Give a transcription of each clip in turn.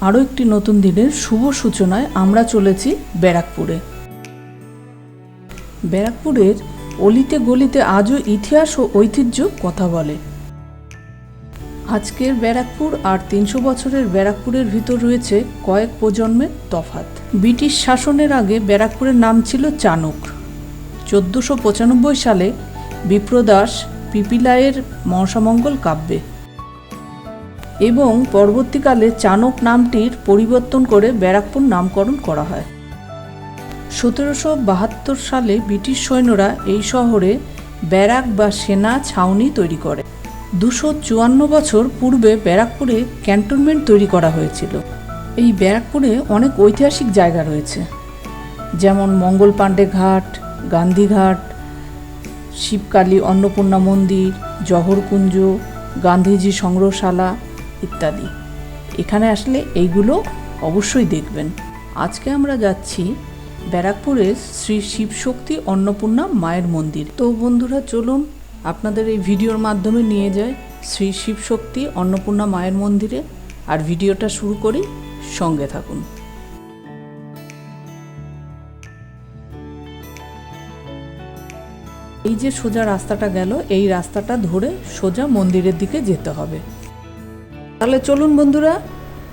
আরও একটি নতুন দিনের শুভ সূচনায় আমরা চলেছি ব্যারাকপুরে। ব্যারাকপুরের অলিতে গলিতে আজও ইতিহাস ও ঐতিহ্য কথা বলে। আজকের ব্যারাকপুর আর তিনশো বছরের ব্যারাকপুরের ভিতর রয়েছে কয়েক প্রজন্মের তফাত ব্রিটিশ শাসনের আগে ব্যারাকপুরের নাম ছিল চানক চোদ্দোশো পঁচানব্বই সালে বিপ্রদাস পিপিলায়ের মহাসমঙ্গল কাব্যে এবং পরবর্তীকালে চাণক নামটির পরিবর্তন করে ব্যারাকপুর নামকরণ করা হয়। সতেরোশো বাহাত্তর সালে ব্রিটিশ সৈন্যরা এই শহরে ব্যারাক বা সেনা ছাউনি তৈরি করে। দুশো চুয়ান্ন বছর পূর্বে ব্যারাকপুরে ক্যান্টনমেন্ট তৈরি করা হয়েছিল। এই ব্যারাকপুরে অনেক ঐতিহাসিক জায়গা রয়েছে। যেমন মঙ্গল পাণ্ডে ঘাট গান্ধীঘাট শিবকালী অন্নপূর্ণা মন্দির, জহরকুঞ্জ, গান্ধীজি সংগ্রহশালা ইত্যাদি। এখানে আসলে এইগুলো অবশ্যই দেখবেন। আজকে আমরা যাচ্ছি ব্যারাকপুরের শ্রী শিবশক্তি অন্নপূর্ণা মায়ের মন্দির। তো বন্ধুরা, চলুন আপনাদের এই ভিডিওর মাধ্যমে নিয়ে যায় শ্রী শিবশক্তি অন্নপূর্ণা মায়ের মন্দিরে আর ভিডিওটা শুরু করি সঙ্গে থাকুন। এই যে সোজা রাস্তাটা গেল, এই রাস্তাটা ধরে সোজা মন্দিরের দিকে যেতে হবে। তাহলে চলুন বন্ধুরা,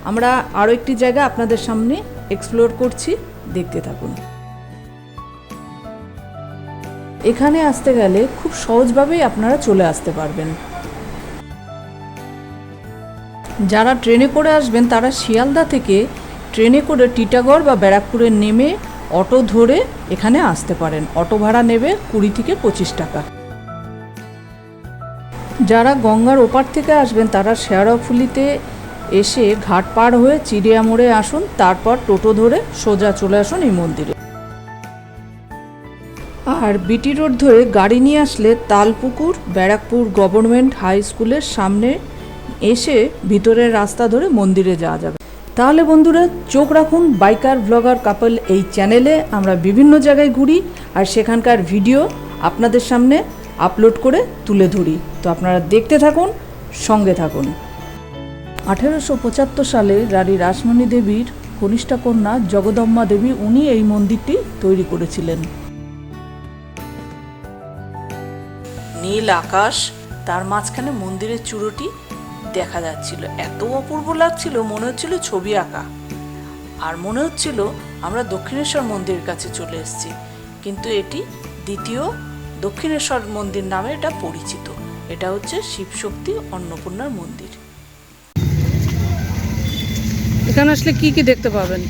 আমরা আরও একটি জায়গা আপনাদের সামনে এক্সপ্লোর করছি, দেখতে থাকুন। এখানে আসতে গেলে খুব সহজভাবেই আপনারা চলে আসতে পারবেন। যারা ট্রেনে করে আসবেন, তারা শিয়ালদা থেকে ট্রেনে করে টিটাগড় বা ব্যারাকপুরে নেমে অটো ধরে এখানে আসতে পারেন। অটো ভাড়া নেবে কুড়ি থেকে পঁচিশ টাকা। যারা গঙ্গার ওপার থেকে আসবেন, তারা শেয়ারাফুলিতে এসে ঘাট পার হয়ে চিড়িয়া মোড়ে আসুন, তারপর টোটো ধরে সোজা চলে আসুন এই মন্দিরে। আর বিটি রোড ধরে গাড়ি নিয়ে আসলে তালপুকুর, ব্যারাকপুর গভর্নমেন্ট হাই স্কুলের সামনে এসে ভিতরের রাস্তা ধরে মন্দিরে যাওয়া যাবে। তাহলে বন্ধুরা, চোখ রাখুন বাইকার, ব্লগার, কাপল এই চ্যানেলে। আমরা বিভিন্ন জায়গায় ঘুরি আর সেখানকার ভিডিও আপনাদের সামনে আপলোড করে তুলে ধরি। তো আপনারা দেখতে থাকুন, সঙ্গে থাকুন। আঠেরোশো পঁচাত্তর সালে রানী রাসমণি দেবীর কনিষ্ঠা কন্যা জগদম্মা দেবী, উনি এই মন্দিরটি তৈরি করেছিলেন। নীল আকাশ, তার মাঝখানে মন্দিরের চূড়োটি দেখা যাচ্ছিল। এত অপূর্ব লাগছিল, মনে হচ্ছিল ছবি আঁকা। আর মনে হচ্ছিল আমরা দক্ষিণেশ্বর মন্দিরের কাছে চলে এসেছি। কিন্তু এটি দ্বিতীয় দক্ষিণেশ্বর মন্দির নামে এটা পরিচিত। এটা হচ্ছে শিবশক্তি অন্নপূর্ণার মন্দির। এখানে আসলে কি কি দেখতে পাবেন?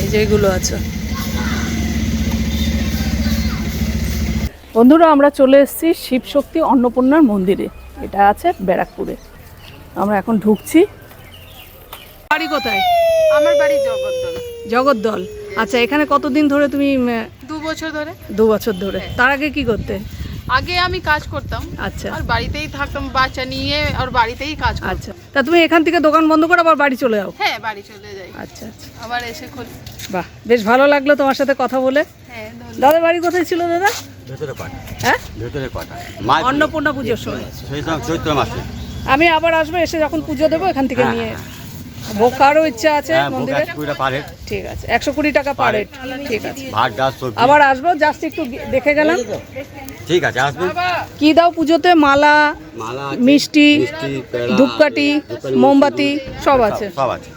এই যে এগুলো আছে। বন্ধুরা আমরা চলে এসেছি শিবশক্তি অন্নপূর্ণার মন্দিরে। এটা আছে ব্যারাকপুরে। আমরা এখন ঢুকছি। বাড়ি কোথায়? আমার বাড়ি জগদ্দল। জগদ্দল। আচ্ছা এখানে কতদিন ধরে তুমি বছর ধরে? দু বছর ধরে তার আগে কি করতে? আগে আমি কাজ করতাম। আচ্ছা। আর বাড়িতেই থাকতাম বাচ্চা নিয়ে আর বাড়িতেই কাজ আচ্ছা। তা তুমি এখান থেকে দোকান বন্ধ করে আবার বাড়ি চলে যাও? হ্যাঁ বাড়ি চলে যাই। আচ্ছা আচ্ছা। আবার এসে খুলি বাহ বেশ ভালো লাগল তোমার সাথে কথা বলে। হ্যাঁ ধন্যবাদ। দাদার বাড়ি কোথায় ছিল দাদা? ভেতরে কটা হ্যাঁ? ভেতরে মাছ অন্নপূর্ণা পুজোর সময়। চৈত্র মাসে। আমি আবার আসব এসে যখন পুজো দেবো এখান থেকে হ্যাঁ, নিয়ে খাওয়ারও ইচ্ছা আছে হ্যাঁ মন্দিরে? ঠিক আছে একশো কুড়ি টাকা পার হেড ঠিক আছে। আবার আসব জাস্ট একটু দেখে গেলাম। ঠিক আছে আসবেন কি দাও পুজোতে? মালা মালা মিষ্টি মিষ্টি ধূপকাঠি মোমবাতি সব আছে। সব আছে।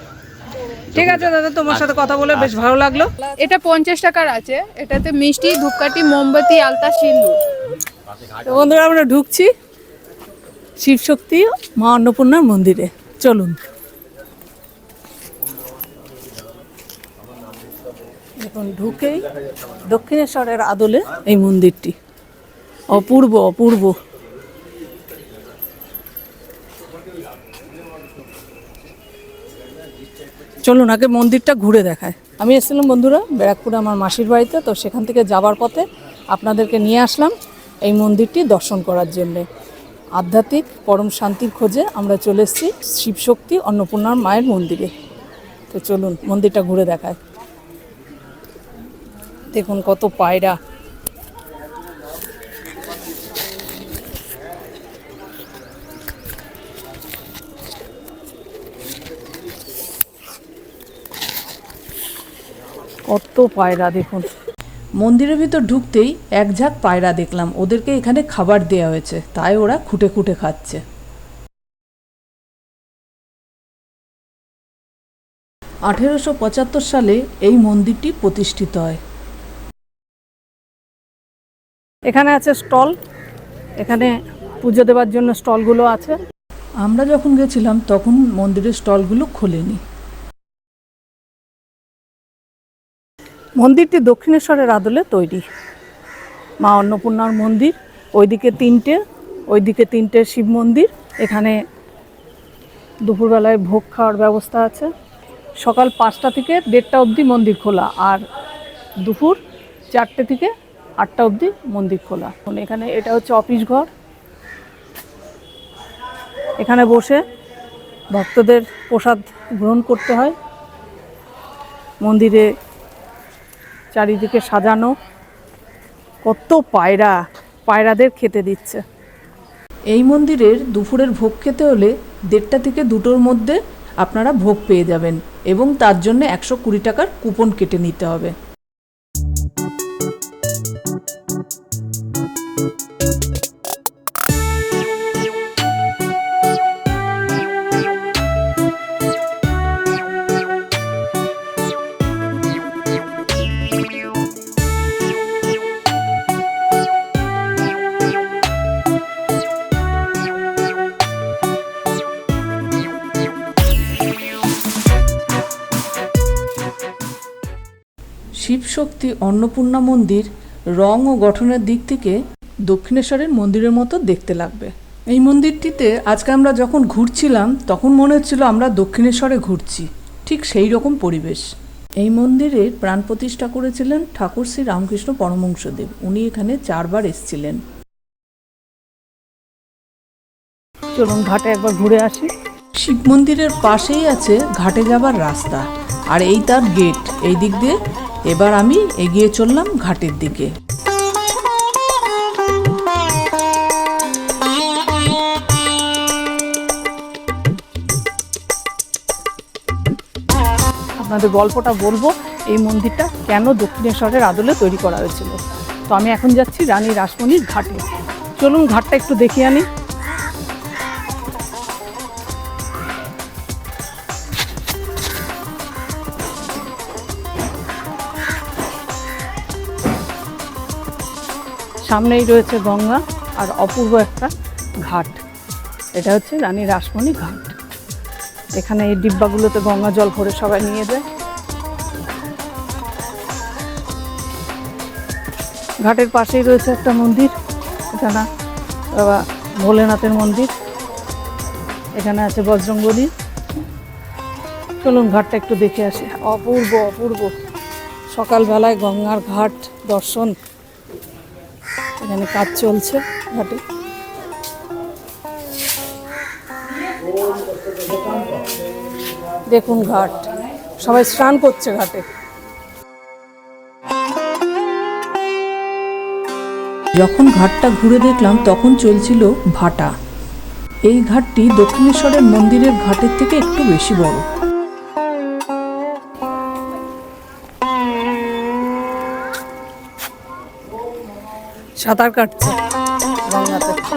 ঠিক আছে দাদা তোমার সাথে কথা বলে বেশ ভালো লাগল। এটা পঞ্চাশ টাকার আছে। এটাতে মিষ্টি ধূপকাঠি মোমবাতি আলতা সিন্দুর তো বন্ধুরা আমরা ঢুকছি শিবশক্তি মা অন্নপূর্ণার মন্দিরে। চলুন। এখন ঢুকেই দক্ষিণেশ্বরের আদলে এই মন্দিরটি। অপূর্ব অপূর্ব। চলুন আগে মন্দিরটা ঘুরে দেখায়। আমি এসেছিলাম বন্ধুরা ব্যারাকপুরে আমার মাসির বাড়িতে, তো সেখান থেকে যাবার পথে আপনাদেরকে নিয়ে আসলাম এই মন্দিরটি দর্শন করার জন্যে। আধ্যাত্মিক, পরম শান্তির খোঁজে আমরা চলে এসেছি শিবশক্তি অন্নপূর্ণার মায়ের মন্দিরে। তো চলুন মন্দিরটা ঘুরে দেখায়। দেখুন কত পায়রা। কত পায়রা দেখুন। মন্দিরের ভিতর ঢুকতেই এক ঝাঁক পায়রা দেখলাম। ওদেরকে এখানে খাবার দেওয়া হয়েছে, তাই ওরা খুঁটে খুঁটে খাচ্ছে। আঠেরোশো পঁচাত্তর সালে এই মন্দিরটি প্রতিষ্ঠিত হয়। এখানে আছে স্টল। এখানে পুজো দেওয়ার জন্য স্টলগুলো আছে। আমরা যখন গেছিলাম তখন মন্দিরের স্টলগুলো খোলেনি। মন্দিরটি দক্ষিণেশ্বরের আদলে তৈরি। মা অন্নপূর্ণার মন্দির ওইদিকে তিনটে ওইদিকে তিনটে শিব মন্দির। এখানে দুপুরবেলায় ভোগ খাওয়ার ব্যবস্থা আছে। সকাল পাঁচটা থেকে দেড়টা অবধি মন্দির খোলা আর দুপুর চারটে থেকে আটটা অবধি মন্দির খোলা। এখানে এটা হচ্ছে অফিস ঘর। এখানে বসে ভক্তদের প্রসাদ গ্রহণ করতে হয়। মন্দিরে চারিদিকে সাজানো। কত পায়রা, পায়রাদের খেতে দিচ্ছে। এই মন্দিরের দুপুরের ভোগ খেতে হলে দেড়টা থেকে দুটোর মধ্যে আপনারা ভোগ পেয়ে যাবেন এবং তার জন্য একশো কুড়ি টাকার কুপন কেটে নিতে হবে। শিবশক্তি অন্নপূর্ণা মন্দির রং ও গঠনের দিক থেকে দক্ষিণেশ্বরের মন্দিরের মতো দেখতে লাগবে। এই মন্দিরটিতে আজকে আমরা যখন ঘুরছিলাম তখন মনে হচ্ছিল আমরা দক্ষিণেশ্বরে ঘুরছি। ঠিক সেই রকম পরিবেশ। এই মন্দিরে প্রাণ প্রতিষ্ঠা করেছিলেন ঠাকুর শ্রী রামকৃষ্ণ পরমহংসদেব। উনি এখানে চারবার এসেছিলেন। চলুন ঘাটে একবার ঘুরে আসি। শিব মন্দিরের পাশেই আছে ঘাটে যাবার রাস্তা। আর এই তার গেট এই দিক দিয়ে এবার আমি এগিয়ে চললাম ঘাটের দিকে। আপনাদের গল্পটা বলব, এই মন্দিরটা কেন দক্ষিণেশ্বরের আদলে তৈরি করা হয়েছিল। তো আমি এখন যাচ্ছি রানী রাসমণির ঘাটে। চলুন ঘাটটা একটু দেখিয়ে আনি। সামনেই রয়েছে গঙ্গা আর অপূর্ব একটা ঘাট। এটা হচ্ছে রানী রাসমণি ঘাট। এখানে এই ডিব্বাগুলোতে গঙ্গা জল ভরে সবাই নিয়ে যায়। ঘাটের পাশেই রয়েছে একটা মন্দির। এখানে বাবা ভোলেনাথের মন্দির। এখানে আছে বজরঙ্গলি চলুন ঘাটটা একটু দেখে আসি। অপূর্ব অপূর্ব। সকালবেলায় গঙ্গার ঘাট দর্শন। এখানে কাজ চলছে ঘাটে। দেখুন ঘাট। সবাই স্নান করছে ঘাটে। যখন ঘাটটা ঘুরে দেখলাম, তখন চলছিল ভাটা। এই ঘাটটি দক্ষিণেশ্বরের মন্দিরের ঘাটের থেকে একটু বেশি বড়। সাঁতার কাটছে গঙ্গাতে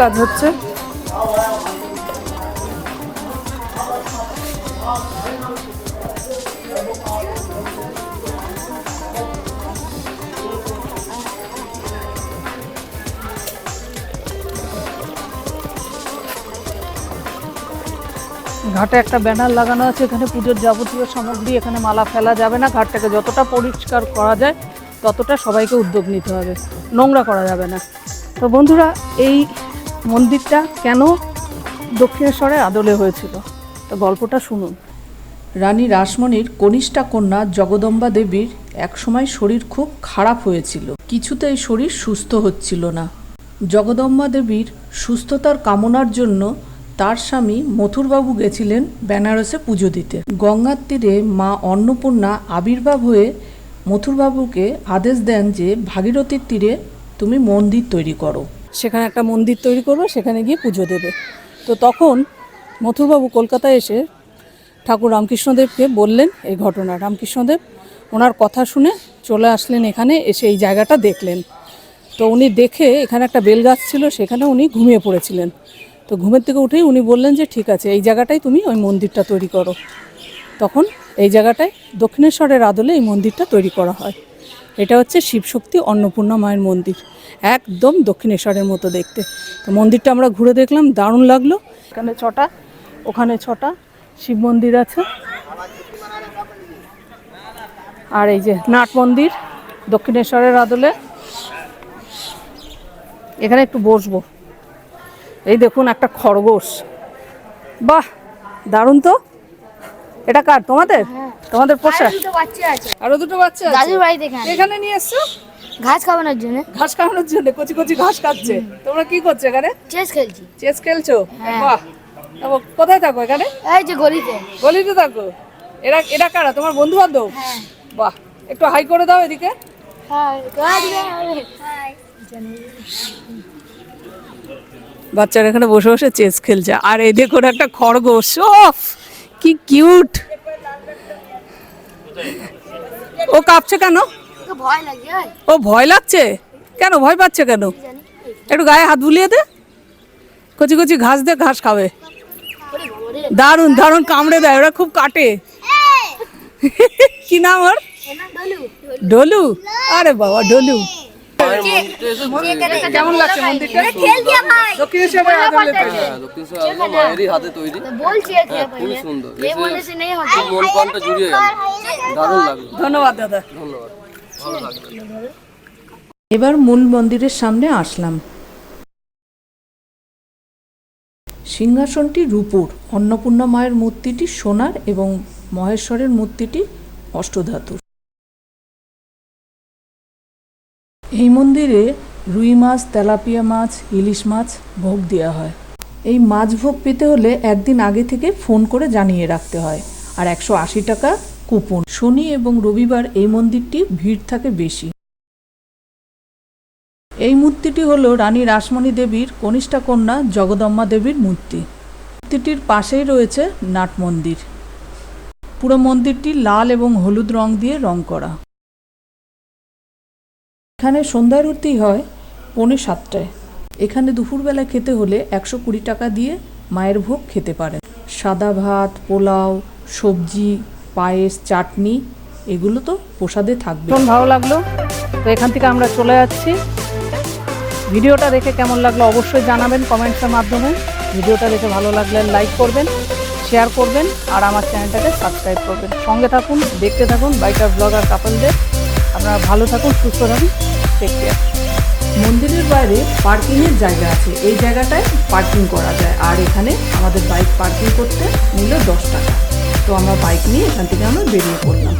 কাজ হচ্ছে। ঘাটে একটা ব্যানার লাগানো আছে, এখানে পুজোর যাবতীয় সামগ্রী, এখানে মালা ফেলা যাবে না। ঘাটটাকে যতটা পরিষ্কার করা যায়, ততটা সবাইকে উদ্যোগ নিতে হবে। নোংরা করা যাবে না। তো বন্ধুরা, এই মন্দিরটা কেন দক্ষিণেশ্বরের আদলে হয়েছিল? তো গল্পটা শুনুন। রানী রাসমণির কনিষ্ঠা কন্যা জগদম্বা দেবীর একসময় শরীর খুব খারাপ হয়েছিল। কিছুতেই শরীর সুস্থ হচ্ছিল না। জগদম্বা দেবীর সুস্থতার কামনার জন্য তার স্বামী মথুরবাবু গেছিলেন বেনারসে পুজো দিতে। গঙ্গার তীরে মা অন্নপূর্ণা আবির্ভাব হয়ে মথুরবাবুকে আদেশ দেন যে, ভাগীরথীর তীরে তুমি মন্দির তৈরি করো। সেখানে একটা মন্দির তৈরি করবে, সেখানে গিয়ে পুজো দেবে। তো তখন মথুরবাবু কলকাতায় এসে ঠাকুর রামকৃষ্ণদেবকে বললেন এই ঘটনা। রামকৃষ্ণদেব ওনার কথা শুনে চলে আসলেন এখানে, এসে এই জায়গাটা দেখলেন। তো উনি দেখে এখানে একটা বেলগাছ ছিল, সেখানে উনি ঘুমিয়ে পড়েছিলেন। তো ঘুমের থেকে উঠেই উনি বললেন যে, ঠিক আছে, এই জায়গাটাই তুমি ওই মন্দিরটা তৈরি করো। তখন এই জায়গাটায় দক্ষিণেশ্বরের আদলে এই মন্দিরটা তৈরি করা হয়। এটা হচ্ছে শিবশক্তি অন্নপূর্ণা মায়ের মন্দির। একদম দক্ষিণেশ্বরের মতো দেখতে। তো মন্দিরটা আমরা ঘুরে দেখলাম, দারুণ লাগল। এখানে ছটা, ওখানে ছটা শিব মন্দির আছে। আর এই যে নাট মন্দির, দক্ষিণেশ্বরের আদলে। এখানে একটু বসবো। এই দেখুন একটা খরগোশ। বাহ, দারুণ তো। এটা কার? তোমাদের? তোমাদের পোষা। আরও দুটো বাচ্চা আছে? দাদুর বাড়ি থেকে এখানে নিয়ে এসছো? ঘাস খাওয়ানোর জন্য। ঘাস খাওয়ানোর জন্য? কচি কচি ঘাস খাচ্ছে। তোমরা কি করছ এখানে? চেস খেলছি। চেস খেলছো? হ্যাঁ। বাহ। কোথায় থাকো এখানে? এই যে গলিতে। গলিতে থাকো। এরা এরা কারা? তোমার বন্ধু বান্ধব হ্যাঁ। বাহ। একটু হাই করে দাও এদিকে। হাই বাচ্চারা এখানে বসে বসে চেস খেলছে। আর এই দেখুন একটা খরগোশ। কি কিউট। ও কাঁপছে কেন? ও ভয় লাগছে? কেন? ভয় পাচ্ছে কেন? একটু গায়ে হাত বুলিয়ে দে। কচি কচি ঘাস দে ঘাস খাবে। দারুণ দারুণ কামড়ে দেয় ওরা খুব কাটে। কি নাম ওর? ডলু। ডলু? আরে বাবা ডলু। এবার মূল মন্দিরের সামনে আসলাম। সিংহাসনটি রূপুর। অন্নপূর্ণা মায়ের মূর্তিটি সোনার এবং মহেশ্বরের মূর্তিটি অষ্টধাতুর। এই মন্দিরে রুই মাছ, তেলাপিয়া মাছ, ইলিশ মাছ ভোগ দেওয়া হয়। এই মাছ ভোগ পেতে হলে একদিন আগে থেকে ফোন করে জানিয়ে রাখতে হয় আর একশো আশি টাকা কুপন। শনি এবং রবিবার এই মন্দিরটি ভিড় থাকে বেশি। এই মূর্তিটি হলো রানী রাসমণি দেবীর কনিষ্ঠা কন্যা জগদম্মা দেবীর মূর্তি। মূর্তিটির পাশেই রয়েছে নাট মন্দির। পুরো মন্দিরটি লাল এবং হলুদ রং দিয়ে রং করা। এখানে সন্ধ্যারতি হয় পৌনে সাতটায়। এখানে দুপুরবেলা খেতে হলে একশো কুড়ি টাকা দিয়ে মায়ের ভোগ খেতে পারেন। সাদা ভাত, পোলাও, সবজি, পায়েস, চাটনি, এগুলো তো প্রসাদে থাকবে। ভীষণ ভালো লাগল। তো এখান থেকে আমরা চলে যাচ্ছি। ভিডিওটা দেখে কেমন লাগল অবশ্যই জানাবেন কমেন্টসের মাধ্যমে। ভিডিওটা দেখে ভালো লাগলে লাইক করবেন, শেয়ার করবেন, আর আমার চ্যানেলটাকে সাবস্ক্রাইব করবেন। সঙ্গে থাকুন, দেখতে থাকুন বাইকার ব্লগার কাপলদের। আপনারা ভালো থাকুন, সুস্থ থাকুন। কেয়ার মন্দিরের বাইরে পার্কিংয়ের জায়গা আছে। এই জায়গাটায় পার্কিং করা যায়। আর এখানে আমাদের বাইক পার্কিং করতে নিল দশ টাকা। তো আমরা বাইক নিয়ে এখান থেকে আমরা বেরিয়ে পড়লাম।